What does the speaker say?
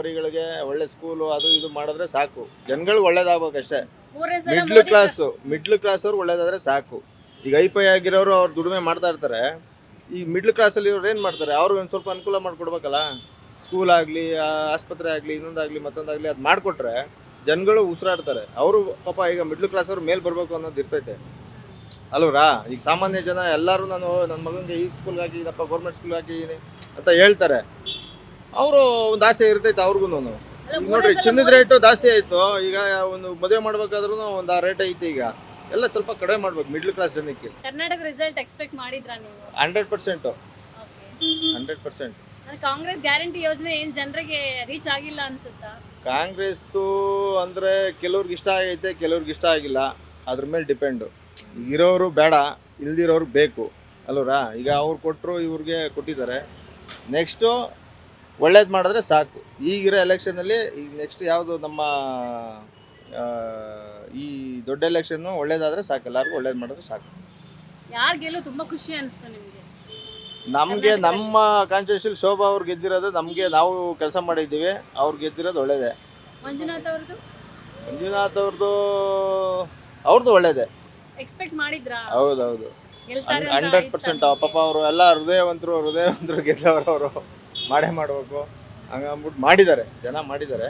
ಮರಿಗಳಿಗೆ ಒಳ್ಳೆ ಸ್ಕೂಲು ಅದು ಇದು ಮಾಡಿದ್ರೆ ಸಾಕು. ಜನಗಳಿಗೆ ಒಳ್ಳೇದಾಗಬೇಕಷ್ಟೇ. ಮಿಡ್ಲ್ ಕ್ಲಾಸು ಮಿಡ್ಲ್ ಕ್ಲಾಸ್ ಅವ್ರು ಒಳ್ಳೇದಾದ್ರೆ ಸಾಕು. ಈಗ ಐಫೈ ಆಗಿರೋರು ಅವ್ರು ದುಡಿಮೆ ಮಾಡ್ತಾ ಇರ್ತಾರೆ. ಈ ಮಿಡ್ಲ್ ಕ್ಲಾಸಲ್ಲಿ ಇರೋರು ಏನು ಮಾಡ್ತಾರೆ? ಅವ್ರಿಗೆ ಒಂದು ಸ್ವಲ್ಪ ಅನುಕೂಲ ಮಾಡಿಕೊಡ್ಬೇಕಲ್ಲ? ಸ್ಕೂಲ್ ಆಗಲಿ ಆಸ್ಪತ್ರೆ ಆಗಲಿ ಇನ್ನೊಂದಾಗಲಿ ಮತ್ತೊಂದಾಗಲಿ ಅದು ಮಾಡಿಕೊಟ್ರೆ ಜನಗಳು ಉಸಿರಾಡ್ತಾರೆ. ಅವರು ಪಾಪ ಈಗ ಮಿಡ್ಲ್ ಕ್ಲಾಸ್ ಅವ್ರು ಮೇಲೆ ಬರಬೇಕು ಅನ್ನೋದು ಇರ್ತೈತೆ. ಅಲ್ವರಾ ಈಗ ಸಾಮಾನ್ಯ ಜನ ಎಲ್ಲರೂ ನಾನು ನನ್ನ ಮಗನಿಗೆ ಈ ಸ್ಕೂಲ್ಗೆ ಹಾಕಿದ್ದೀನಪ್ಪ ಗೌರ್ಮೆಂಟ್ ಸ್ಕೂಲ್ಗೆ ಹಾಕಿದ್ದೀನಿ ಅಂತ ಹೇಳ್ತಾರೆ. ಅವರು ಒಂದು ಆಸೆ ಇರ್ತೈತೆ ಅವ್ರಿಗೂ ನೋಡ್ರಿ ಚಿನ್ನದ ರೇಟು ಜಾಸ್ತಿ ಆಯಿತು. ಈಗ ಒಂದು ಮದುವೆ ಮಾಡ್ಬೇಕಾದ್ರೂ ಒಂದು ಆ ರೇಟ್ ಐತಿ ಈಗ. ಎಲ್ಲ ಸ್ವಲ್ಪ ಕಡಿಮೆ ಮಾಡ್ಬೇಕು ಮಿಡ್ಲ್ ಕ್ಲಾಸ್ ಜನಕ್ಕೆ. ಕರ್ನಾಟಕ ರಿಸಲ್ಟ್ ಎಕ್ಸ್ಪೆಕ್ಟ್ ಮಾಡಿದ್ರಾ ನೀವು? Hundred percent. Hundred percent Congress guarantee ಯೋಜನೆ ಏನು ಜನರಿಗೆ ರೀಚ್ ಆಗಿಲ್ಲ ಅನ್ಸುತ್ತಾ? ಕಾಂಗ್ರೆಸ್ದು ಅಂದರೆ ಕೆಲವ್ರಿಗೆ ಇಷ್ಟ ಆಗೈತೆ ಕೆಲವ್ರಿಗೆ ಇಷ್ಟ ಆಗಿಲ್ಲ. ಅದ್ರ ಮೇಲೆ ಡಿಪೆಂಡು ಇರೋರು ಬೇಡ ಇಲ್ದಿರೋರು ಬೇಕು. ಅಲ್ವರಾ ಈಗ ಅವ್ರು ಕೊಟ್ಟರು ಇವ್ರಿಗೆ ಕೊಟ್ಟಿದ್ದಾರೆ. ನೆಕ್ಸ್ಟು ಒಳ್ಳೇದು ಮಾಡಿದ್ರೆ ಸಾಕು. ಈಗಿರೋ ಎಲೆಕ್ಷನಲ್ಲಿ ಈಗ ನೆಕ್ಸ್ಟ್ ಯಾವುದು ನಮ್ಮ ಈ ದೊಡ್ಡ ಎಲೆಕ್ಷನ್ನು ಒಳ್ಳೇದಾದರೆ ಸಾಕು. ಎಲ್ಲರಿಗೂ ಒಳ್ಳೇದು ಮಾಡಿದ್ರೆ ಸಾಕು. ಯಾರು ಗೆಲ್ಲೋ ತುಂಬಾ ಖುಷಿ ಅನಿಸ್ತು ನಿಮಗೆ? ನಮಗೆ ನಮ್ಮ ಕಾನ್ಸ್ಟಿಟ್ಯೂಷನ್ ಶೋಭಾ ಅವ್ರು ಗೆದ್ದಿರೋದು ನಮಗೆ ನಾವು ಕೆಲಸ ಮಾಡಿದ್ದೀವಿ. ಅವ್ರು ಗೆದ್ದಿರೋದು ಒಳ್ಳೇದೇ. ಮಂಜುನಾಥ್ ಅವ್ರದ್ದು ಮಂಜುನಾಥ್ ಅವ್ರದ್ದು ಅವ್ರದ್ದು ಒಳ್ಳೇದೇ. ಎಕ್ಸ್ಪೆಕ್ಟ್ ಮಾಡಿದ್ರಾ? ಹೌದೌದು. ಗೆಲ್ತಾರೆ ಅಂತ ಹಂಡ್ರೆಡ್ ಪರ್ಸೆಂಟ್? ಪಾಪ ಅವರು ಎಲ್ಲ ಹೃದಯವಂತರು ಹೃದಯವಂತರು ಗೆದ್ದವರು ಅವರು. ಮಾಡೇ ಮಾಡಬೇಕು. ಹಂಗಂದ್ಬಿಟ್ಟು ಮಾಡಿದ್ದಾರೆ ಜನ ಮಾಡಿದ್ದಾರೆ.